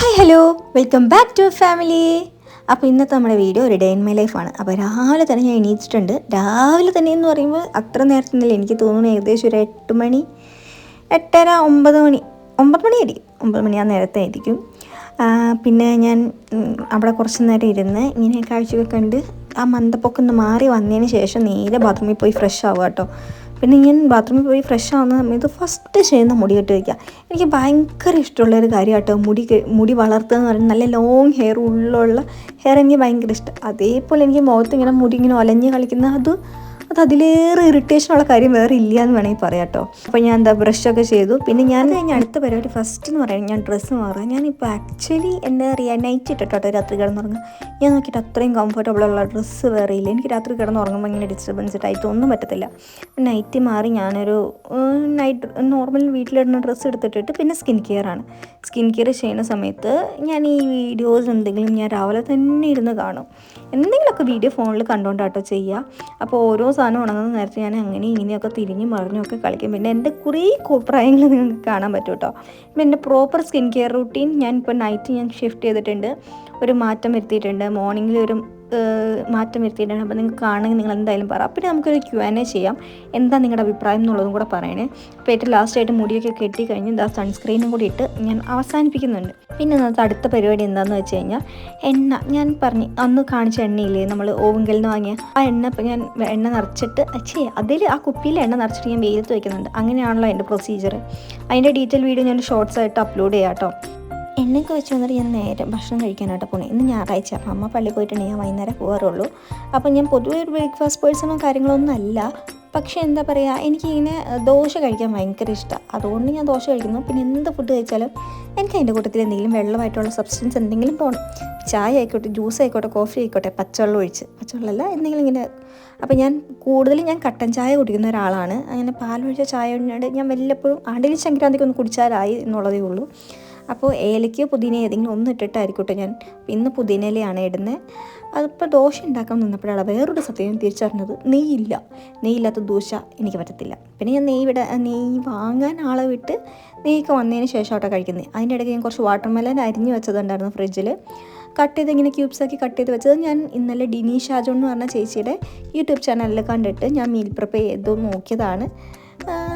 Hi hello welcome back to family അപ്പോൾ ഇന്നത്തെ നമ്മുടെ വീഡിയോ ഒരു ഡേ ഇൻ മൈ ലൈഫാണ് അപ്പോൾ രാവിലെ തന്നെ ഞാൻ എണീച്ചിട്ടുണ്ട് രാവിലെ തന്നെ എന്ന് പറയുമ്പോൾ അത്ര നേരത്തെ എനിക്ക് തോന്നുന്നു ഏകദേശം ഒരു എട്ട് മണി എട്ടര ഒമ്പത് മണി ഒമ്പത് മണിയായിരിക്കും ഒമ്പത് മണി ആ നേരത്തെ ആയിരിക്കും. പിന്നെ ഞാൻ അവിടെ കുറച്ച് നേരം ഇരുന്ന് ഇങ്ങനെ കാഴ്ചയൊക്കെ കണ്ട് ആ മന്ദപ്പൊക്കെ ഒന്ന് മാറി വന്നതിന് ശേഷം നേരെ ബാത്റൂമിൽ പോയി ഫ്രഷ് ആവുക കേട്ടോ. പിന്നെ ഞാൻ ബാത്റൂമിൽ പോയി ഫ്രഷ് ആവുന്ന സമയത്ത് ഫസ്റ്റ് ചെയ്യുന്ന മുടി കെട്ടി വയ്ക്കുക എനിക്ക് ഭയങ്കര ഇഷ്ടമുള്ളൊരു കാര്യം കേട്ടോ മുടി മുടി വളർത്തുക എന്ന് പറയുന്നത് നല്ല ലോങ് ഹെയർ ഉള്ളുള്ള ഹെയർ എനിക്ക് ഭയങ്കര ഇഷ്ടം. അതേപോലെ എനിക്ക് മുഖത്ത് ഇങ്ങനെ മുടി ഇങ്ങനെ ഒലഞ്ഞ് കളിക്കുന്ന അത് അത് അതിലേറെ ഇറിറ്റേഷനുള്ള കാര്യം വേറെ ഇല്ല എന്ന് വേണമെങ്കിൽ പറയാം കേട്ടോ അപ്പോൾ ഞാൻ എന്താ ബ്രഷൊക്കെ ചെയ്തു. പിന്നെ ഞാൻ കഴിഞ്ഞ അടുത്ത പരിപാടി ഫസ്റ്റ് എന്ന് പറയുന്നത് ഞാൻ ഡ്രസ്സ് മാറുക ഞാനിപ്പോൾ ആക്ച്വലി എന്താ പറയുക നൈറ്റ് ഇട്ടിട്ടോ രാത്രി കിടന്നുറങ്ങുക ഞാൻ നോക്കിയിട്ട് അത്രയും കംഫർട്ടബിൾ ഉള്ള ഡ്രസ്സ് വേറെ ഇല്ല. എനിക്ക് രാത്രി കിടന്നുറങ്ങുമ്പോൾ ഇങ്ങനെ ഡിസ്റ്റർബൻസ് ആയിട്ട് ഒന്നും പറ്റത്തില്ല. നൈറ്റ് മാറി ഞാനൊരു നൈറ്റ് നോർമൽ വീട്ടിലിടുന്ന ഡ്രസ്സ് എടുത്തിട്ടിട്ട് പിന്നെ സ്കിൻ കെയർ ആണ്. സ്കിൻ കെയർ ചെയ്യുന്ന സമയത്ത് ഞാൻ ഈ വീഡിയോസ് എന്തെങ്കിലും ഞാൻ രാവിലെ തന്നെ ഇരുന്ന് കാണും. എന്തെങ്കിലുമൊക്കെ വീഡിയോ ഫോണിൽ കണ്ടുകൊണ്ടാട്ടോ ചെയ്യുക അപ്പോൾ ഓരോ സാധനം ഉണങ്ങുന്ന നേരത്തെ ഞാൻ അങ്ങനെ ഇങ്ങനെയൊക്കെ തിരിഞ്ഞ് മറിഞ്ഞൊക്കെ കളിക്കും. പിന്നെ എന്റെ കുറേ കോപ്രായങ്ങൾ നിങ്ങൾക്ക് കാണാൻ പറ്റും കേട്ടോ പിന്നെ എന്റെ പ്രോപ്പർ സ്കിൻ കെയർ റൂട്ടീൻ ഞാൻ ഇപ്പോൾ നൈറ്റ് ഞാൻ ഷിഫ്റ്റ് ചെയ്തിട്ടുണ്ട്. ഒരു മാറ്റം വരുത്തിയിട്ടുണ്ട്. മോർണിംഗിൽ ഒരു മാറ്റം വരുത്തിയിട്ടാണ്. അപ്പോൾ നിങ്ങൾക്ക് കാണുമെങ്കിൽ നിങ്ങൾ എന്തായാലും പറ. പിന്നെ നമുക്കൊരു ക്യു ആൻ എ ചെയ്യാം. എന്താ നിങ്ങളുടെ അഭിപ്രായം എന്നുള്ളതും കൂടെ പറയണേ. അപ്പോൾ ഏറ്റവും ലാസ്റ്റായിട്ട് മുടിയൊക്കെ കെട്ടി കഴിഞ്ഞ് ഇതാ സൺസ്ക്രീനും കൂടി ഇട്ട് ഞാൻ അവസാനിപ്പിക്കുന്നുണ്ട്. പിന്നെ ഇന്നത്തെ അടുത്ത പരിപാടി എന്താണെന്ന് വെച്ച് കഴിഞ്ഞാൽ എണ്ണ. ഞാൻ പറഞ്ഞു അന്ന് കാണിച്ച എണ്ണയില്ലേ? നമ്മൾ ഓവങ്കലിൽ നിന്ന് വാങ്ങിയ ആ എണ്ണ ഇപ്പം ഞാൻ എണ്ണ നിറച്ചിട്ട് അച്ഛേ അതിൽ ആ കുപ്പിയിൽ എണ്ണ നിറച്ചിട്ട് ഞാൻ വെയിലത്ത് വയ്ക്കുന്നുണ്ട് അങ്ങനെയാണല്ലോ എന്റെ പ്രൊസീജിയർ അതിന്റെ ഡീറ്റെയിൽ വീഡിയോ ഞാൻ ഷോർട്സ് ആയിട്ട് അപ്ലോഡ് ചെയ്യാം കേട്ടോ. എണ്ണയൊക്കെ വെച്ച് വന്നിട്ട് ഞാൻ നേരെ ഭക്ഷണം കഴിക്കാനായിട്ട് പോണേ. ഇന്ന് ഞായറാഴ്ച അപ്പം അമ്മ പള്ളി പോയിട്ടുണ്ടെങ്കിൽ ഞാൻ വൈകുന്നേരം പോകാറുള്ളൂ അപ്പം ഞാൻ പൊതുവേ ഒരു ബ്രേക്ക്ഫാസ്റ്റ് പേഴ്സണോ കാര്യങ്ങളൊന്നും അല്ല. പക്ഷേ എന്താ പറയുക എനിക്കിങ്ങനെ ദോശ കഴിക്കാൻ ഭയങ്കര ഇഷ്ടമാണ് അതുകൊണ്ട് ഞാൻ ദോശ കഴിക്കുന്നു. പിന്നെ എന്ത് ഫുഡ് കഴിച്ചാലും എനിക്ക് അതിന്റെ കൂട്ടത്തിൽ എന്തെങ്കിലും വെള്ളമായിട്ടുള്ള സബ്സ്റ്റൻസ് എന്തെങ്കിലും പോകണം ചായ ആയിക്കോട്ടെ ജ്യൂസ് ആയിക്കോട്ടെ കോഫി ആയിക്കോട്ടെ പച്ചവെള്ളം ഒഴിച്ച്. പച്ചവെള്ളമല്ല എന്തെങ്കിലും ഇങ്ങനെ. അപ്പോൾ ഞാൻ കൂടുതലും ഞാൻ കട്ടൻ ചായ കുടിക്കുന്ന ഒരാളാണ്. അങ്ങനെ പാലൊഴിച്ച ചായ ഞാൻ വല്ലപ്പോഴും ആണ്ടിൽ സംക്രാന്തിക്ക് ഒന്ന് കുടിച്ചാലായി എന്നുള്ളതേ ഉള്ളൂ. അപ്പോൾ ഏലയ്ക്കോ പുതിന ഏതെങ്കിലും ഒന്ന് ഇട്ടിട്ടായിരിക്കട്ടെ ഞാൻ ഇന്ന് പുതിനയിലയാണ് ഇടുന്നത്. അതിപ്പോൾ ദോശ ഉണ്ടാക്കാൻ നിന്നപ്പോഴാണ് വേറൊരു സത്യം തിരിച്ചറിഞ്ഞത്. നെയ്യില്ല. നെയ്യില്ലാത്ത ദോശ എനിക്ക് പറ്റത്തില്ല. പിന്നെ ഞാൻ നെയ്യ് വിട നെയ്യ് വാങ്ങാൻ ആളെ വിട്ട് നെയ്യൊക്കെ വന്നതിന് ശേഷം ആട്ടോ കഴിക്കുന്നത്. അതിന്റെ ഇടയ്ക്ക് ഞാൻ കുറച്ച് വാട്ടർ മെലൻ അരിഞ്ഞ് വെച്ചതുണ്ടായിരുന്നു ഫ്രിഡ്ജിൽ. കട്ട് ചെയ്ത് ഇങ്ങനെ ക്യൂബ്സാക്കി കട്ട് ചെയ്ത് വെച്ചത് ഞാൻ ഇന്നലെ ഡിനീഷ് ആജോൺ എന്ന് പറഞ്ഞ ചേച്ചിയുടെ യൂട്യൂബ് ചാനലിൽ കണ്ടിട്ട് ഞാൻ മീൽ പ്രിപ്പയർ ചെയ്ത് നോക്കിയതാണ്.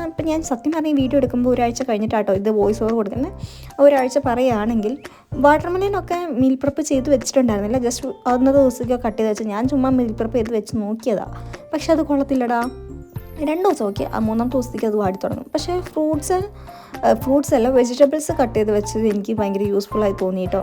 ഇപ്പം ഞാൻ സത്യം പറഞ്ഞ ഈ വീഡിയോ എടുക്കുമ്പോൾ ഒരാഴ്ച കഴിഞ്ഞിട്ടാട്ടോ ഇത് വോയിസ് ഓവർ കൊടുക്കുന്നത്. ഒരാഴ്ച പറയുകയാണെങ്കിൽ വാട്ടർമെലിനൊക്കെ മീൽ പ്രപ്പ് ചെയ്ത് വെച്ചിട്ടുണ്ടായിരുന്നില്ല. ജസ്റ്റ് ഒന്ന് ദിവസമൊക്കെ കട്ട് ചെയ്ത് വെച്ച് ഞാൻ ചുമ്മാ മീൽ പ്രപ്പ് ചെയ്ത് വെച്ച് നോക്കിയതാ. പക്ഷെ അത് കൊള്ളത്തില്ലടാ. രണ്ട് ദിവസം ഓക്കെ ആ മൂന്നാം ദിവസത്തേക്ക് അത് വാടി തുടങ്ങും. പക്ഷേ ഫ്രൂട്ട്സ് ഫ്രൂട്ട്സ് അല്ല വെജിറ്റബിൾസ് കട്ട് ചെയ്ത് വെച്ചത് എനിക്ക് ഭയങ്കര യൂസ്ഫുള്ളായി തോന്നിയിട്ടോ.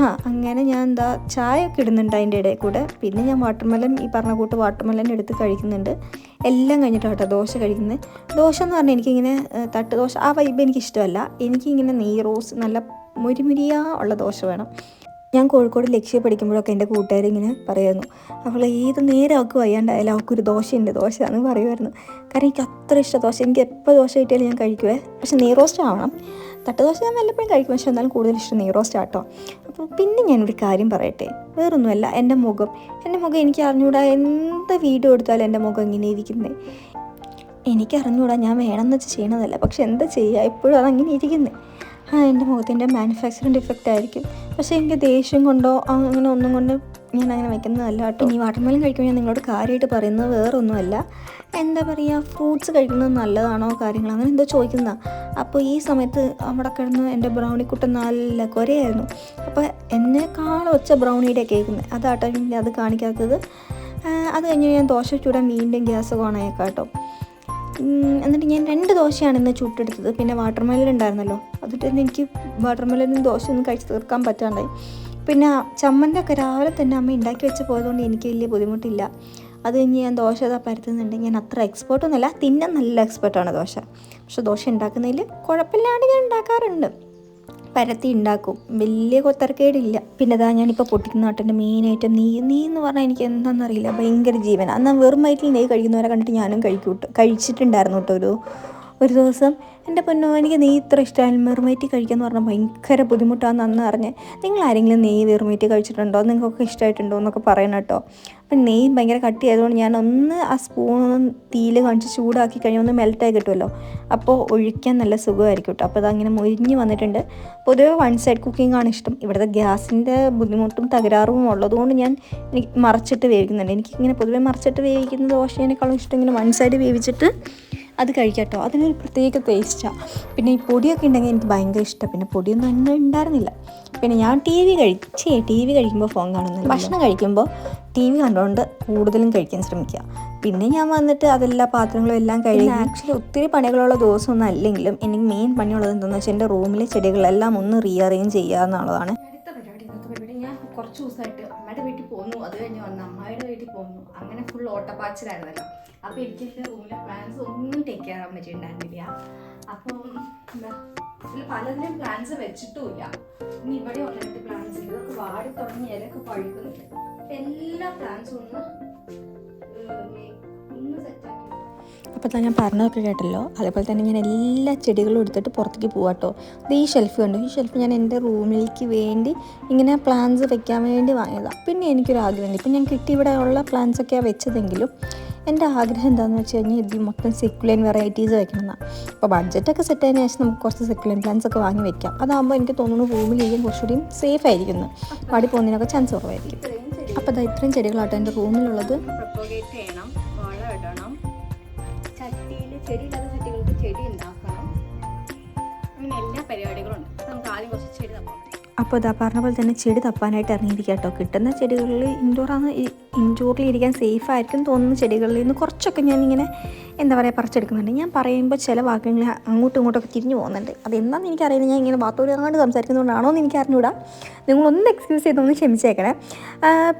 ആ അങ്ങനെ ഞാൻ എന്താ ചായ ഒക്കെ ഇടുന്നുണ്ട് അതിന്റെ ഇടയിൽ കൂടെ. പിന്നെ ഞാൻ വാട്ടർമെലൻ ഈ പറഞ്ഞ കൂട്ട് വാട്ടർമെലൻ എടുത്ത് കഴിക്കുന്നുണ്ട്. എല്ലാം കഴിഞ്ഞിട്ടാണ് കേട്ടോ ദോശ കഴിക്കുന്നത് ദോശ എന്ന് പറഞ്ഞാൽ എനിക്കിങ്ങനെ തട്ട് ദോശ ആ വൈബ് എനിക്കിഷ്ടമല്ല. എനിക്കിങ്ങനെ നെയ്യ് റോസ് നല്ല മുരിമുരിയാ ഉള്ള ദോശ വേണം. ഞാൻ കോഴിക്കോട് ലക്ഷ്യ പഠിക്കുമ്പോഴൊക്കെ എന്റെ കൂട്ടുകാർ ഇങ്ങനെ പറയുമായിരുന്നു അവൾ ഏത് നേരം അവൾക്ക് വയ്യാണ്ടായാലും അവൾക്കൊരു ദോശയുണ്ട് ദോശ എന്ന് പറയുമായിരുന്നു. കാരണം എനിക്ക് അത്ര ഇഷ്ടം ദോശ. എനിക്ക് എപ്പോൾ ദോശ കിട്ടിയാലും ഞാൻ കഴിക്കുവേ. പക്ഷെ നെയ് റോസ്റ്റ് ആവണം. തട്ട് ദോശ ഞാൻ വല്ലപ്പോഴും കഴിക്കും. പക്ഷേ എന്നാലും കൂടുതൽ ഇഷ്ടം നെയ് റോസ്റ്റ് ആട്ടോ. അപ്പോൾ പിന്നെ ഞാനൊരു കാര്യം പറയട്ടെ. വേറൊന്നുമല്ല എന്റെ മുഖം. എന്റെ മുഖം എനിക്ക് അറിഞ്ഞുകൂടാ എന്ത് വീഡിയോ എടുത്താലും എന്റെ മുഖം ഇങ്ങനെ ഇരിക്കുന്നത് എനിക്ക് അറിഞ്ഞുകൂടാ ഞാൻ വേണമെന്ന് വെച്ച് ചെയ്യണതല്ല. പക്ഷെ എന്താ ചെയ്യുക? എപ്പോഴും അതങ്ങനെ ഇരിക്കുന്നത് എന്റെ മുഖത്തിന്റെ മാനുഫാക്ചറിങ് ഡിഫക്റ്റ് ആയിരിക്കും. പക്ഷേ എനിക്ക് ദേഷ്യം കൊണ്ടോ അങ്ങനെ ഒന്നും കൊണ്ട് ഞാൻ അങ്ങനെ വയ്ക്കുന്നതല്ല കേട്ടോ. ഇനി വാട്ടർമെലൻ കഴിക്കുമ്പോൾ ഞാൻ നിങ്ങളോട് കാര്യമായിട്ട് പറയുന്നത് വേറൊന്നുമല്ല. എന്താ പറയുക ഫ്രൂട്ട്സ് കഴിക്കുന്നത് നല്ലതാണോ കാര്യങ്ങൾ അങ്ങനെ എന്തോ ചോദിക്കുന്ന അപ്പോൾ ഈ സമയത്ത് അവിടെ കിടന്ന് എന്റെ ബ്രൗണി കുട്ട നല്ല കുരയായിരുന്നു. അപ്പോൾ എന്നെക്കാളും ഒച്ച ബ്രൗണിയുടെ കേൾക്കുന്നത്. അതാട്ടോ അത് കാണിക്കാത്തത്. അത് കഴിഞ്ഞ് ഞാൻ ദോശ ചൂടാൻ വീണ്ടും ഗ്യാസ് ഓണായേക്കാം കേട്ടോ. ഉം, എന്നിട്ട് ഞാൻ രണ്ട് ദോശയാണ് ഇന്ന് ചുട്ടെടുത്തത്. പിന്നെ വാട്ടർ വാട്ടർമെലൻ ഉണ്ടായിരുന്നല്ലോ തന്നെ എനിക്ക് വാട്ടർമെലനും ദോശ ഒന്നും കഴിച്ച് തീർക്കാൻ പറ്റാണ്ടായി. പിന്നെ ചമ്മന്റെ ഒക്കെ രാവിലെ തന്നെ അമ്മ ഉണ്ടാക്കി വെച്ച് പോയതുകൊണ്ട് എനിക്ക് വലിയ ബുദ്ധിമുട്ടില്ല. അത് കഴിഞ്ഞ് ഞാൻ ദോശ ഇതാ പരത്തുന്നുണ്ട് ഞാൻ അത്ര എക്സ്പേർട്ടൊന്നുമല്ല തിന്നാൻ നല്ല എക്സ്പേർട്ടാണ് ദോശ. പക്ഷെ ദോശ ഉണ്ടാക്കുന്നതിൽ കുഴപ്പമില്ലാണ്ട് ഞാൻ ഉണ്ടാക്കാറുണ്ട്. പരത്തി ഉണ്ടാക്കും. വലിയ കൊത്തർക്കേടില്ല. പിന്നെ ഇതാ ഞാനിപ്പോൾ പൊട്ടിക്കുന്ന നാട്ടിന്റെ മെയിനായിട്ട് നീ നീ എന്ന് പറഞ്ഞാൽ എനിക്ക് എന്താണെന്നറിയില്ല ഭയങ്കര ജീവൻ അന്ന് വെറും വയറ്റിൽ നെയ്യ് കഴിക്കുന്നവരെ കണ്ടിട്ട് ഞാനും കഴിക്കൂട്ട് കഴിച്ചിട്ടുണ്ടായിരുന്നു കേട്ടോ ഒരു ഒരു ദിവസം എന്റെ പൊന്നോ എനിക്ക് നെയ്യ് ഇത്ര ഇഷ്ടമായി മെറുമേറ്റി കഴിക്കാമെന്ന് പറഞ്ഞാൽ ഭയങ്കര ബുദ്ധിമുട്ടാണെന്ന് അന്ന് അറിഞ്ഞ് നിങ്ങൾ ആരെങ്കിലും നെയ്യ് വെറുമേറ്റി കഴിച്ചിട്ടുണ്ടോ? നിങ്ങൾക്കൊക്കെ ഇഷ്ടമായിട്ടുണ്ടോ എന്നൊക്കെ പറയണം കേട്ടോ. അപ്പം നെയ്യ് ഭയങ്കര കട്ടി ആയതുകൊണ്ട് ഞാൻ ഒന്ന് ആ സ്പൂൺ തീയിൽ കാണിച്ച് ചൂടാക്കി കഴിഞ്ഞാൽ ഒന്ന് മെൽറ്റായി കിട്ടുമല്ലോ. അപ്പോൾ ഒഴിക്കാൻ നല്ല സുഖമായിരിക്കും കേട്ടോ. അപ്പോൾ അതങ്ങനെ മുരിഞ്ഞ് വന്നിട്ടുണ്ട്. പൊതുവേ വൺ സൈഡ് കുക്കിംഗ് ആണ് ഇഷ്ടം. ഇവിടുത്തെ ഗ്യാസിന്റെ ബുദ്ധിമുട്ടും തകരാറും ഉള്ളതുകൊണ്ട് ഞാൻ എനിക്ക് മറച്ചിട്ട് വേവിക്കുന്നുണ്ട്. എനിക്കിങ്ങനെ പൊതുവേ മറച്ചിട്ട് വേവിക്കുന്ന ദോശേനേക്കാളും ഇഷ്ടം ഇങ്ങനെ വൺ സൈഡ് വേവിച്ചിട്ട് അത് കഴിക്കാട്ടോ. അതിനൊരു പ്രത്യേക ടേസ്റ്റാണ് പിന്നെ ഈ പൊടിയൊക്കെ ഉണ്ടെങ്കിൽ എനിക്ക് ഭയങ്കര ഇഷ്ടം. പിന്നെ പൊടിയൊന്നും അങ്ങനെ ഉണ്ടായിരുന്നില്ല. പിന്നെ ഞാൻ ടി വി കഴിച്ചേ ടി വി കഴിക്കുമ്പോൾ ഫോൺ കാണുന്നില്ല. ഭക്ഷണം കഴിക്കുമ്പോൾ ടി വി കണ്ടുകൊണ്ട് കൂടുതലും കഴിക്കാൻ ശ്രമിക്കുക പിന്നെ ഞാൻ വന്നിട്ട് അതെല്ലാ പാത്രങ്ങളും എല്ലാം കഴുകി ആക്ച്വലി ഒത്തിരി പണികളുള്ള ദിവസമൊന്നും അല്ലെങ്കിലും എനിക്ക് മെയിൻ പണിയുള്ളത് എന്താണെന്ന് വെച്ചാൽ എന്റെ റൂമിലെ ചെടികളെല്ലാം ഒന്ന് റീഅറേഞ്ച് ചെയ്യുക എന്നുള്ളതാണ് കുറച്ച് ദിവസമായിട്ട് അമ്മയുടെ വീട്ടിൽ പോന്നു. അത് കഴിഞ്ഞ് വന്ന് അമ്മായിയുടെ വീട്ടിൽ പോന്നു. അങ്ങനെ ഫുൾ ഓട്ടപ്പാച്ചിലായിരുന്നല്ലോ. അപ്പോൾ എനിക്ക് എന്റെ റൂമിലെ പ്ലാൻസ് ഒന്നും ടേക്ക് ചെയ്യാൻ പറ്റിയിട്ടുണ്ടായിരുന്നില്ല. അപ്പം എന്താ ഇതിൽ പലതിനും പ്ലാൻസ് വെച്ചിട്ടുമില്ല. ഇനി ഇവിടെ ഒന്ന് പ്ലാൻസ് ഇതൊക്കെ വാടി തുടങ്ങി ഇലയൊക്കെ പഴുക്കുന്നുണ്ട്. എല്ലാ പ്ലാൻസും ഒന്ന് ഒന്ന് സെറ്റാക്കി അപ്പോൾ തന്നെ ഞാൻ പറഞ്ഞതൊക്കെ കേട്ടല്ലോ. അതേപോലെ തന്നെ ഞാൻ എല്ലാ ചെടികളും എടുത്തിട്ട് പുറത്തേക്ക് പോവാം കേട്ടോ അത് ഈ ഷെൽഫ് കണ്ടു? ഈ ഷെൽഫ് ഞാൻ എന്റെ റൂമിലേക്ക് വേണ്ടി ഇങ്ങനെ പ്ലാന്റ്സ് വെക്കാൻ വേണ്ടി വാങ്ങിയതാണ് പിന്നെ എനിക്കൊരു ആഗ്രഹമുണ്ട്. ഇപ്പം ഞാൻ കിട്ടി ഇവിടെ ഉള്ള plants ഒക്കെയാണ് വെച്ചതെങ്കിലും എന്റെ ആഗ്രഹം എന്താണെന്ന് വെച്ച് കഴിഞ്ഞാൽ ഇതിൽ മൊത്തം സെക്കുലൻ വെറൈറ്റീസ് വെക്കണമെന്നാണ് അപ്പോൾ ബഡ്ജറ്റൊക്കെ സെറ്റ് ആയതിനു ശേഷം നമുക്ക് കുറച്ച് സെക്കുലൻ പ്ലാന്റ്സ് ഒക്കെ വാങ്ങി വെക്കാം. അതാകുമ്പോൾ എനിക്ക് തോന്നുന്നു റൂമിലിരിക്കാൻ കുറച്ചുകൂടിയും സേഫ് ആയിരിക്കുന്നു. വാടി പോകുന്നതിനൊക്കെ ചാൻസ് കുറവായിരിക്കും. അപ്പോൾ ഇതാ ഇത്രയും ചെടികളാട്ടോ എന്റെ റൂമിലുള്ളത്. ചെയ്യണം. ചട്ടിയിൽ ചെടിയില്ലാത്ത ചട്ടികൾക്ക് ചെടി ഉണ്ടാക്കണം. അങ്ങനെ എല്ലാ പരിപാടികളും ഉണ്ട്. നമുക്ക് ആദ്യം കുറച്ച് ചെടി തപ്പാം അപ്പോൾ ഇതാ പറഞ്ഞ പോലെ തന്നെ ചെടി തപ്പാനായിട്ട് ഇറങ്ങിയിരിക്കുക കേട്ടോ കിട്ടുന്ന ചെടികളിൽ ഇൻഡോറാണ് ഇൻഡോറിൽ ഇരിക്കാൻ സേഫ് ആയിരിക്കും തോന്നുന്ന ചെടികളിൽ നിന്ന് കുറച്ചൊക്കെ ഞാനിങ്ങനെ എന്താ പറയുക പറിച്ചെടുക്കുന്നുണ്ട്. ഞാൻ പറയുമ്പോൾ ചില വാക്കുകൾ അങ്ങോട്ടും ഇങ്ങോട്ടൊക്കെ തിരിഞ്ഞു പോകുന്നുണ്ട്. അതെന്താണെന്ന് എനിക്കറിയില്ല. ഞാൻ ഇങ്ങനെ അങ്ങോട്ട് സംസാരിക്കുന്നതുകൊണ്ടാണോ എന്ന് എനിക്ക് അറിഞ്ഞൂടാ നിങ്ങളൊന്ന് എക്സ്ക്യൂസ് ചെയ്തൊന്ന് ക്ഷമിച്ചേക്കണേ.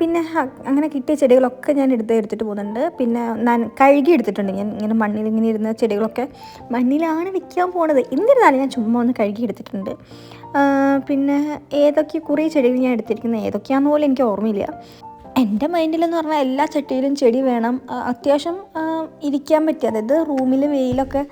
പിന്നെ അങ്ങനെ കിട്ടിയ ചെടികളൊക്കെ ഞാൻ എടുത്ത് എടുത്തിട്ട് പോകുന്നുണ്ട്. പിന്നെ ഞാൻ കഴുകി എടുത്തിട്ടുണ്ട്. ഞാൻ ഇങ്ങനെ മണ്ണിൽ ഇങ്ങനെ ഇരുന്ന ചെടികളൊക്കെ മണ്ണിലാണ് വിൽക്കാൻ പോണത്. എന്നിരുന്നാലും ഞാൻ ചുമ്മാ ഒന്ന് കഴുകി എടുത്തിട്ടുണ്ട്. പിന്നെ ഏതൊക്കെ കുറേ ചെടികൾ ഞാൻ എടുത്തിരിക്കുന്നത് ഏതൊക്കെയാണെന്ന് പോലും എനിക്ക് ഓർമ്മയില്ല. എന്റെ മൈൻഡിലെന്ന് പറഞ്ഞാൽ എല്ലാ ചട്ടിയിലും ചെടി വേണം. അത്യാവശ്യം ഇരിക്കാൻ പറ്റിയ അതായത് റൂമിൽ വെയിലൊക്കെ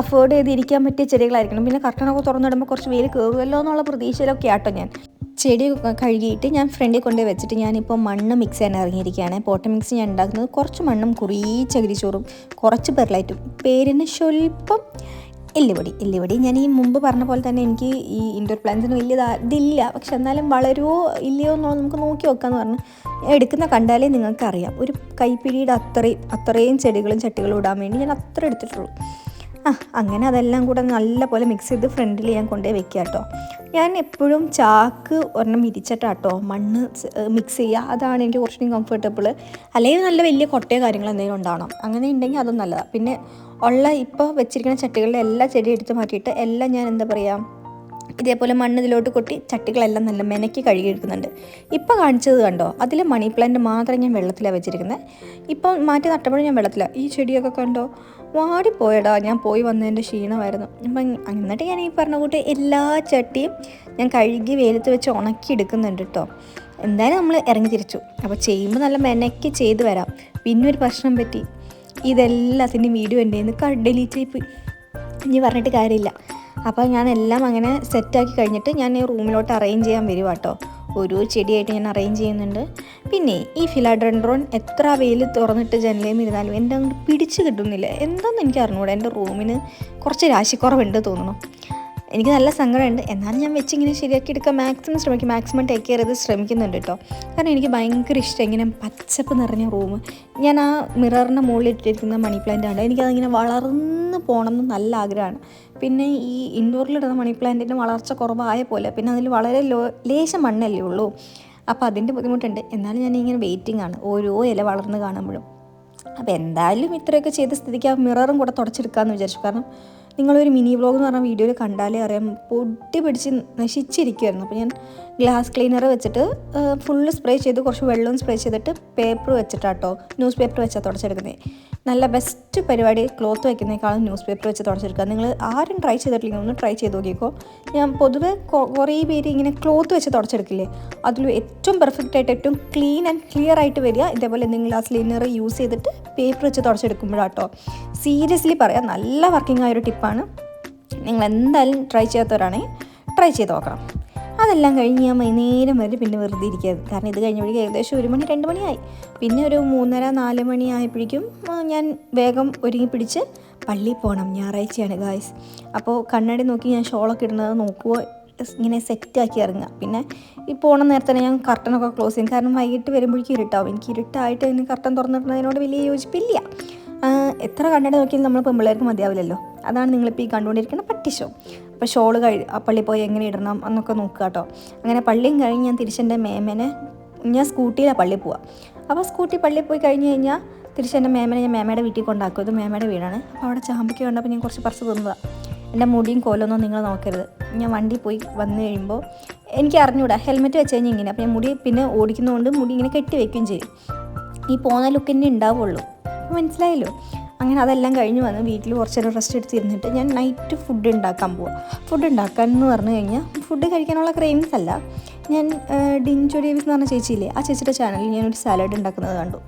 അഫോർഡ് ചെയ്ത് ഇരിക്കാൻ പറ്റിയ ചെടികളായിരിക്കണം. പിന്നെ കർട്ടനൊക്കെ തുറന്നിടുമ്പോൾ കുറച്ച് വെയിൽ കയറുമല്ലോ എന്നുള്ള പ്രതീക്ഷയിലൊക്കെ ആട്ടോ ഞാൻ. ചെടി കഴുകിയിട്ട് ഞാൻ ഫ്രണ്ടിൽ കൊണ്ട് വെച്ചിട്ട് ഞാനിപ്പോൾ മണ്ണ് മിക്സ് ചെയ്യാൻ ഇറങ്ങിയിരിക്കുകയാണ്. പോട്ട മിക്സ് ഞാൻ ഉണ്ടാക്കുന്നത് കുറച്ച് മണ്ണും കുറേ ചകിരിച്ചോറും കുറച്ച് പെർലൈറ്റും പേരിന് സ്വല്പം എല്ലുപൊടി എല്ലുപൊടി ഞാൻ ഈ മുമ്പ് പറഞ്ഞ പോലെ തന്നെ എനിക്ക് ഈ ഇൻഡോർ പ്ലാന്റ്സിന് വലിയ ഇതാ- ഇതില്ല. പക്ഷെ എന്നാലും വളരുമോ ഇല്ലയോ എന്നുള്ളത് നമുക്ക് നോക്കി നോക്കാമെന്ന് പറഞ്ഞു എടുക്കുന്ന കണ്ടാലേ നിങ്ങൾക്കറിയാം. ഒരു കൈപ്പിടിയുടെ അത്രയും അത്രയും ചെടികളും ചട്ടികളും ഇടാൻ വേണ്ടി ഞാൻ അത്ര എടുത്തിട്ടുള്ളൂ. അങ്ങനെ അതെല്ലാം കൂടെ നല്ല പോലെ മിക്സ് ചെയ്ത് ഫ്രണ്ടിൽ ഞാൻ കൊണ്ടുപോയി വെക്കുക കേട്ടോ ഞാൻ എപ്പോഴും ചാക്ക് ഒരെണ്ണം വിരിച്ചിട്ടാട്ടോ മണ്ണ് മിക്സ് ചെയ്യുക. അതാണ് എനിക്ക് കുറച്ചും കംഫർട്ടബിൾ അല്ലെങ്കിൽ നല്ല വലിയ കൊട്ടയോ കാര്യങ്ങൾ എന്തെങ്കിലും ഉണ്ടാവണം. അങ്ങനെ ഉണ്ടെങ്കിൽ അതും നല്ലതാണ് പിന്നെ ഉള്ള ഇപ്പോൾ വെച്ചിരിക്കുന്ന ചട്ടികളിലെ എല്ലാ ചെടി എടുത്ത് മാറ്റിയിട്ട് എല്ലാം ഞാൻ എന്താ പറയുക ഇതേപോലെ മണ്ണ് ഇതിലോട്ട് കൊട്ടി ചട്ടികളെല്ലാം നല്ല മെനക്കി കഴുകിയെടുക്കുന്നുണ്ട് ഇപ്പോൾ കാണിച്ചത് കണ്ടോ? അതിൽ മണി പ്ലാന്റ് മാത്രം ഞാൻ വെള്ളത്തിലാണ് വെച്ചിരിക്കുന്നത് ഇപ്പോൾ മാറ്റി നട്ടപ്പോഴും ഞാൻ വെള്ളത്തിലാണ് ഈ ചെടിയൊക്കെ കണ്ടോ? വാടിപ്പോയടാ ഞാൻ പോയി വന്നതിന്റെ ക്ഷീണമായിരുന്നു. അപ്പം എന്നിട്ട് ഞാൻ ഈ പറഞ്ഞ കൂട്ട് എല്ലാ ചട്ടിയും ഞാൻ കഴുകി വെയിലത്ത് വെച്ച് ഉണക്കി എടുക്കുന്നുണ്ട് കേട്ടോ എന്തായാലും നമ്മൾ ഇറങ്ങി തിരിച്ചു. അപ്പോൾ ചെയ്യുമ്പോൾ നല്ല മെനക്കി ചെയ്ത് വരാം. പിന്നെ ഒരു പ്രശ്നം പറ്റി. ഇതെല്ലാത്തിന്റെയും വീഡിയോ എന്റെ നിന്ന് ഡിലീറ്റ് ആയിപ്പോയി ഇനി പറഞ്ഞിട്ട് കാര്യമില്ല. അപ്പോൾ ഞാൻ എല്ലാം അങ്ങനെ സെറ്റാക്കി കഴിഞ്ഞിട്ട് ഞാൻ ഈ റൂമിലോട്ട് അറേഞ്ച് ചെയ്യാൻ വരും കേട്ടോ ഓരോ ചെടിയായിട്ട് ഞാൻ അറേഞ്ച് ചെയ്യുന്നുണ്ട്. പിന്നെ ഈ ഫിലാഡ്രൻഡ്രോൺ എത്ര വെയിൽ തുറന്നിട്ട് ജനലയും ഇരുന്നാലും എന്റെ അങ്ങോട്ട് പിടിച്ച് കിട്ടുന്നില്ല. എന്താണെന്ന് എനിക്ക് അറിഞ്ഞൂടാ. എന്റെ റൂമിന് കുറച്ച് രാശിക്കുറവുണ്ട് തോന്നുന്നു. എനിക്ക് നല്ല സങ്കടമുണ്ട്. എന്നാലും ഞാൻ വെച്ച് ഇങ്ങനെ ശരിയാക്കി എടുക്കാൻ മാക്സിമം ശ്രമിക്കും. മാക്സിമം ടേക്ക് കെയർ ചെയ്ത് ശ്രമിക്കുന്നുണ്ട് കേട്ടോ. കാരണം എനിക്ക് ഭയങ്കര ഇഷ്ടം ഇങ്ങനെ പച്ചപ്പ് നിറഞ്ഞ റൂം ഞാൻ ആ മിററിന്റെ മുകളിൽ ഇട്ടിരിക്കുന്ന മണി പ്ലാന്റ് ആണ്. എനിക്കതിങ്ങനെ വളർന്ന് പോകണം എന്ന് നല്ല ആഗ്രഹമാണ്. പിന്നെ ഈ ഇൻഡോറിലിടുന്ന മണി പ്ലാന്റിന്റെ വളർച്ച കുറവായ പോലെ പിന്നെ അതിൽ വളരെ ലോ ലേശം മണ്ണല്ലേ ഉള്ളൂ. അപ്പോൾ അതിന്റെ ബുദ്ധിമുട്ടുണ്ട്. എന്നാലും ഞാൻ ഇങ്ങനെ വെയിറ്റിംഗ് ആണ്. ഓരോ ഇല വളർന്ന് കാണുമ്പോഴും. അപ്പോൾ എന്തായാലും ഇത്രയൊക്കെ ചെയ്ത സ്ഥിതിക്ക് ആ മിററും കൂടെ തുടച്ചെടുക്കാമെന്ന് വിചാരിച്ചു. കാരണം നിങ്ങളൊരു മിനി വ്ളോഗ് എന്ന് പറഞ്ഞ വീഡിയോയിൽ കണ്ടാലേ അറിയാം. പൊട്ടി പിടിച്ച് നശിച്ചിരിക്കുമായിരുന്നു അപ്പോൾ ഞാൻ ഗ്ലാസ് ക്ലീനർ വെച്ചിട്ട് ഫുള്ള് സ്പ്രേ ചെയ്ത് കുറച്ച് വെള്ളവും സ്പ്രേ ചെയ്തിട്ട് പേപ്പർ വെച്ചിട്ടാട്ടോ ന്യൂസ് പേപ്പർ വെച്ചാൽ തുടച്ചെടുക്കുന്നത് നല്ല ബെസ്റ്റ് പരിപാടി ക്ലോത്ത് വയ്ക്കുന്നേക്കാളും ന്യൂസ് പേപ്പർ വെച്ച് തുടച്ചെടുക്കുക. നിങ്ങൾ ആരും ട്രൈ ചെയ്തിട്ടില്ലെങ്കിൽ ഒന്ന് ട്രൈ ചെയ്ത് നോക്കിക്കോ. ഞാൻ പൊതുവെ കുറേ പേര് ഇങ്ങനെ ക്ലോത്ത് വെച്ച് തുടച്ചെടുക്കില്ലേ? അതിൽ ഏറ്റവും പെർഫെക്റ്റ് ആയിട്ട് ഏറ്റവും ക്ലീൻ ആൻഡ് ക്ലിയർ ആയിട്ട് വരിക. ഇതേപോലെ നിങ്ങൾ ആ ക്ലീനർ യൂസ് ചെയ്തിട്ട് പേപ്പർ വെച്ച് തുടച്ചെടുക്കുമ്പോഴാട്ടോ. സീരിയസ്ലി പറയാം നല്ല വർക്കിംഗ് ആയൊരു ടിപ്പാണ് നിങ്ങൾ എന്തായാലും ട്രൈ ചെയ്യാത്തവരാണെങ്കിൽ ട്രൈ ചെയ്ത് നോക്കണം. അതെല്ലാം കഴിഞ്ഞ് ഞാൻ വൈകുന്നേരം വരെ പിന്നെ വെറുതെ ഇരിക്കുകയായിരുന്നു കാരണം ഇത് കഴിഞ്ഞപ്പോഴേക്കും ഏകദേശം ഒരു മണി രണ്ട് മണിയായി. പിന്നെ ഒരു മൂന്നര നാല് മണി ആയപ്പോഴേക്കും ഞാൻ വേഗം ഒരുങ്ങി പിടിച്ച് പള്ളിയിൽ പോകണം ഞായറാഴ്ചയാണ് ഗായ്സ് അപ്പോൾ കണ്ണാടി നോക്കി ഞാൻ ഷോളൊക്കെ ഇടുന്നത് നോക്കുമോ ഇങ്ങനെ സെറ്റാക്കി ഇറങ്ങുക. പിന്നെ ഈ പോണ നേരത്തെ തന്നെ ഞാൻ കർട്ടനൊക്കെ ക്ലോസ് ചെയ്യും. കാരണം വൈകിട്ട് വരുമ്പോഴേക്കും ഇരുട്ടാവും. എനിക്ക് ഇരുട്ടായിട്ട് തന്നെ കർട്ടൻ തുറന്നിടുന്നതിനോട് വലിയ യോജിപ്പില്ല. എത്ര കണ്ണടി നോക്കിയാലും നമ്മൾ പെമ്പിള്ളേർക്ക് മതിയാവില്ലല്ലോ. അതാണ് നിങ്ങളിപ്പോൾ ഈ കണ്ടുകൊണ്ടിരിക്കുന്ന പട്ടി ഷോ അപ്പോൾ ഷോൾ കഴി പള്ളി പോയി എങ്ങനെ ഇടണം എന്നൊക്കെ നോക്കുക കേട്ടോ. അങ്ങനെ പള്ളിയും കഴിഞ്ഞ് ഞാൻ തിരിച്ചെന്റെ മേമനെ ഞാൻ സ്കൂട്ടിയിലാണ് പള്ളി പോവുക അപ്പോൾ സ്കൂട്ടി പള്ളിയിൽ പോയി കഴിഞ്ഞ് കഴിഞ്ഞാൽ തിരിച്ചെന്റെ മേമനെ ഞാൻ മേമയുടെ വീട്ടിൽ കൊണ്ടാക്കും. ഇത് മേമയുടെ വീടാണ്. അപ്പോൾ അവിടെ ചാമ്പയ്ക്ക് കണ്ടപ്പോൾ ഞാൻ കുറച്ച് പറിച്ച് തിന്നതാണ് എന്റെ മുടിയും കോലൊന്നും നിങ്ങൾ നോക്കരുത്. ഞാൻ വണ്ടി പോയി വന്നു കഴിയുമ്പോൾ എനിക്ക് അറിഞ്ഞൂടാ. ഹെൽമെറ്റ് വെച്ച് കഴിഞ്ഞാൽ ഇങ്ങനെ. അപ്പോൾ ഞാൻ മുടി പിന്നെ ഓടിക്കുന്നതുകൊണ്ട് മുടി ഇങ്ങനെ കെട്ടി വെക്കുകയും ചെയ്യും. ഈ പോകുന്ന ലുക്ക് തന്നെ ഉണ്ടാവുള്ളൂ. മനസ്സിലായല്ലോ? അങ്ങനെ അതെല്ലാം കഴിഞ്ഞ് വന്ന് വീട്ടിൽ കുറച്ച് നേരം റെസ്റ്റ് എടുത്തിരുന്നിട്ട് ഞാൻ നൈറ്റ് ഫുഡ് ഉണ്ടാക്കാൻ പോവാം. ഫുഡ് ഉണ്ടാക്കാൻ എന്ന് പറഞ്ഞു കഴിഞ്ഞാൽ ഫുഡ് കഴിക്കാനുള്ള ക്രെയിംസ് അല്ല. ഞാൻ ഡിൻചോ ഡേവിസ് എന്ന് പറഞ്ഞ ചേച്ചിയില്ലേ ആ ചേച്ചിയുടെ ചാനലിൽ ഞാനൊരു സാലഡ് ഉണ്ടാക്കുന്നത് കണ്ടു.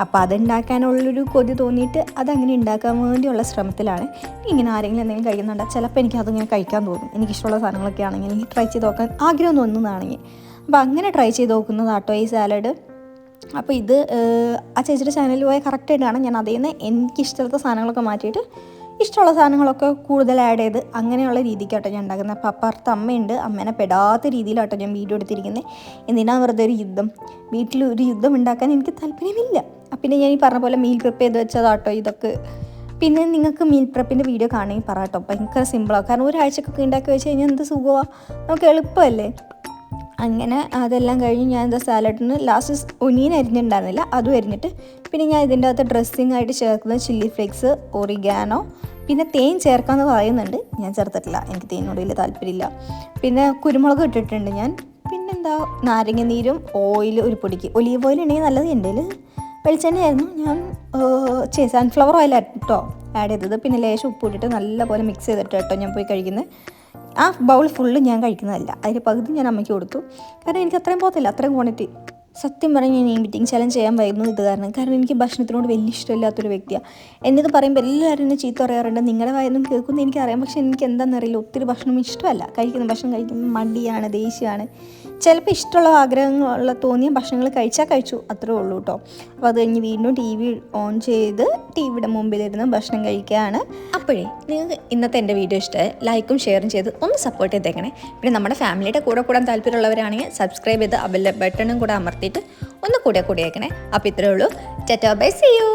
അപ്പോൾ അതുണ്ടാക്കാനുള്ളൊരു കൊതി തോന്നിയിട്ട് അതങ്ങനെ ഉണ്ടാക്കാൻ വേണ്ടിയുള്ള ശ്രമത്തിലാണ്. ഇങ്ങനെ ആരെങ്കിലും എന്തെങ്കിലും കഴിക്കുന്നുണ്ടോ? ചിലപ്പോൾ എനിക്ക് അതിങ്ങനെ കഴിക്കാൻ തോന്നും. എനിക്കിഷ്ടമുള്ള സാധനങ്ങളൊക്കെ ആണെങ്കിൽ എനിക്ക് ട്രൈ ചെയ്ത് നോക്കാൻ ആഗ്രഹം തോന്നുന്നതാണെങ്കിൽ. അപ്പോൾ അങ്ങനെ ട്രൈ ചെയ്ത് നോക്കുന്നതാട്ടോ ഈ സാലഡ് അപ്പോൾ ഇത് ആ ചേച്ചിയുടെ ചാനലിൽ പോയ കറക്റ്റായിട്ടാണ് ഞാൻ അതിൽ നിന്ന് എനിക്കിഷ്ടമുള്ള സാധനങ്ങളൊക്കെ മാറ്റിയിട്ട് ഇഷ്ടമുള്ള സാധനങ്ങളൊക്കെ കൂടുതൽ ആഡ് ചെയ്ത് അങ്ങനെയുള്ള രീതിക്കാട്ടോ ഞാൻ ഉണ്ടാക്കുന്നത്. അപ്പോൾ അപ്പുറത്ത് അമ്മയുണ്ട്. അമ്മേനെ പെടാത്ത രീതിയിലാട്ടോ ഞാൻ വീഡിയോ എടുത്തിരിക്കുന്നത് എന്തിനാ വെറുതെ ഒരു യുദ്ധം? വീട്ടിൽ ഒരു യുദ്ധം ഉണ്ടാക്കാൻ എനിക്ക് താല്പര്യമില്ല. പിന്നെ ഞാൻ ഈ പറഞ്ഞ പോലെ മീൽ പ്രിപ്പ് ചെയ്ത് വെച്ചതാട്ടോ ഇതൊക്കെ. പിന്നെ നിങ്ങൾക്ക് മീൽ പ്രിപ്പിന്റെ വീഡിയോ കാണുകയും പറ കേട്ടോ ഭയങ്കര സിമ്പിളാണ് കാരണം ഒരാഴ്ചക്കൊക്കെ ഉണ്ടാക്കി വെച്ച് കഴിഞ്ഞാൽ എന്ത് സുഖമാണ് നമുക്ക് എളുപ്പമല്ലേ? അങ്ങനെ അതെല്ലാം കഴിഞ്ഞ് ഞാൻ എന്താ സാലഡിന് ലാസ്റ്റ് ഒനിയൻ അരിഞ്ഞിട്ടുണ്ടായിരുന്നില്ല. അതും അരിഞ്ഞിട്ട് പിന്നെ ഞാൻ ഇതിന്റെ അകത്ത് ഡ്രസ്സിങ് ആയിട്ട് ചേർക്കുന്നത് ചില്ലി ഫ്ലേക്സ് ഒറിഗാനോ പിന്നെ തേൻ ചേർക്കാമെന്ന് പറയുന്നുണ്ട്. ഞാൻ ചേർത്തിട്ടില്ല. എനിക്ക് തേനോട് വലിയ താല്പര്യമില്ല. പിന്നെ കുരുമുളക് ഇട്ടിട്ടുണ്ട് ഞാൻ. പിന്നെന്താ? നാരങ്ങ നീരും ഓയിൽ ഒരു പൊടിക്ക്. ഒലീവ് ഓയിൽ ഉണ്ടെങ്കിൽ നല്ലത് എന്റെ വെളിച്ചെണ്ണയായിരുന്നു. ഞാൻ ചേ സൺഫ്ലവർ ഓയിലായിരുന്നു കേട്ടോ ആഡ് ചെയ്തത്. പിന്നെ ലേശം ഉപ്പ് ഇട്ടിട്ട് നല്ലപോലെ മിക്സ് ചെയ്തിട്ട് കേട്ടോ ഞാൻ പോയി കഴിക്കുന്നത് ആ ബൗൾ ഫുള്ള് ഞാൻ കഴിക്കുന്നതല്ല. അതിന്റെ പകുതി ഞാൻ അമ്മയ്ക്ക് കൊടുത്തു. കാരണം എനിക്ക് അത്രയും പോകത്തില്ല. അത്രയും ക്വാണ്ടിറ്റി സത്യം പറഞ്ഞ് ഞാൻ ഈ മീറ്റിംഗ് ചലഞ്ച് ചെയ്യാൻ വരുന്നത് ഇത് കാരണം. കാരണം എനിക്ക് ഭക്ഷണത്തിനോട് വലിയ ഇഷ്ടമില്ലാത്തൊരു വ്യക്തിയാണ് എന്നിത് പറയുമ്പോൾ എല്ലാവരും എന്നെ ചീത്ത പറയാറുണ്ട്. നിങ്ങളുടെ വായതും കേൾക്കുന്നത് എനിക്കറിയാം. പക്ഷേ എനിക്ക് എന്താണെന്നറിയില്ല ഒത്തിരി ഭക്ഷണം ഇഷ്ടമല്ല. കഴിക്കുന്ന ഭക്ഷണം കഴിക്കുമ്പോൾ മടിയാണ് ദേഷ്യമാണ്. ചിലപ്പോൾ ഇഷ്ടമുള്ള ആഗ്രഹങ്ങളുള്ള തോന്നിയ ഭക്ഷണങ്ങൾ കഴിച്ചാൽ കഴിച്ചു. അത്രേ ഉള്ളൂ കേട്ടോ അപ്പോൾ അത് കഴിഞ്ഞ് വീണ്ടും ടി വി ഓൺ ചെയ്ത് ടി വിയുടെ മുമ്പിലിരുന്ന് ഭക്ഷണം കഴിക്കുകയാണ് അപ്പോഴേ നിങ്ങൾക്ക് ഇന്നത്തെ എന്റെ വീഡിയോ ഇഷ്ടമായി. ലൈക്കും ഷെയറും ചെയ്ത് ഒന്ന് സപ്പോർട്ട് ചെയ്തേക്കണേ. പിന്നെ നമ്മുടെ ഫാമിലിയുടെ കൂടെ കൂടാൻ താല്പര്യമുള്ളവരാണെങ്കിൽ സബ്സ്ക്രൈബ് ചെയ്ത് അവരുടെ ബട്ടണും കൂടെ അമർത്തിയിട്ട് ഒന്ന് കൂടെ കൂടിയേക്കണേ. അപ്പോൾ ഇത്രയേ ഉള്ളൂ. ടെറ്റോ ബൈ സി യു.